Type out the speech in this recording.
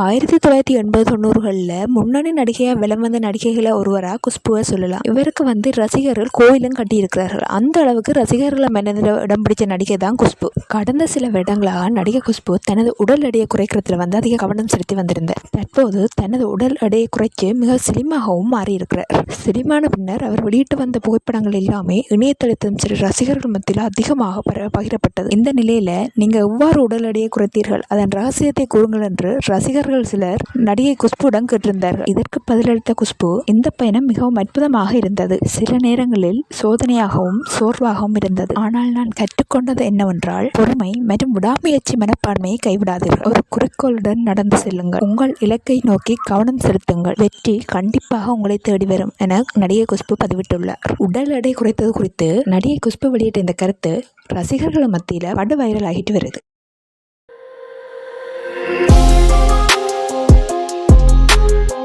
ஆயிரத்தி தொள்ளாயிரத்தி எண்பது தொண்ணூறுகளில் முன்னணி நடிகையாக விளம் வந்த நடிகைகளை ஒருவராக குஷ்புவை சொல்லலாம். இவருக்கு வந்து ரசிகர்கள் கோயிலும் கட்டியிருக்கிறார்கள். அந்த அளவுக்கு ரசிகர்களை மனதில் இடம் பிடிச்ச நடிகை தான் குஷ்பு. கடந்த சில வருடங்களாக நடிகை குஷ்பு தனது உடல் எடையை குறைக்கிறதுல வந்து அதிக கவனம் செலுத்தி வந்திருந்தார். தற்போது தனது உடல் எடையை குறைச்சு மிக சிலிமாகவும் மாறியிருக்கிறார். சிலிமான பின்னர் அவர் வெளியிட்டு வந்த புகைப்படங்கள் எல்லாமே இணையதளத்திலும் சில ரசிகர்கள் மத்தியில் அதிகமாக பகிரப்பட்டது. இந்த நிலையில் நீங்கள் எவ்வாறு உடல் எடையை குறைத்தீர்கள்? அதன் ரகசியத்தை கூறுங்கள் என்று ரசிகர் ரசிகர்கள் சிலர் நடிகை குஷ்புடன் கேட்டிருந்தார்கள். இதற்கு பதிலளித்த குஷ்பு இந்த பயணம் மிகவும் அற்புதமாக இருந்தது. சில நேரங்களில் சோதனையாகவும் சோர்வாகவும் இருந்தது. ஆனால் நான் கற்றுக்கொண்டது என்னவென்றால் பொறுமை மற்றும் விடாமுயற்சி மனப்பான்மையை கைவிடாதீர்கள். ஒரு குறிக்கோளுடன் நடந்து செல்லுங்கள். உங்கள் இலக்கை நோக்கி கவனம் செலுத்துங்கள். வெற்றி கண்டிப்பாக உங்களை தேடி வரும் என நடிகை குஷ்பு பதிவிட்டுள்ளார். உடல் எடை குறைத்தது குறித்து நடிகை குஷ்பு வெளியிட்ட இந்த கருத்து ரசிகர்கள் மத்தியில் படு வைரல் ஆகிட்டு வருது.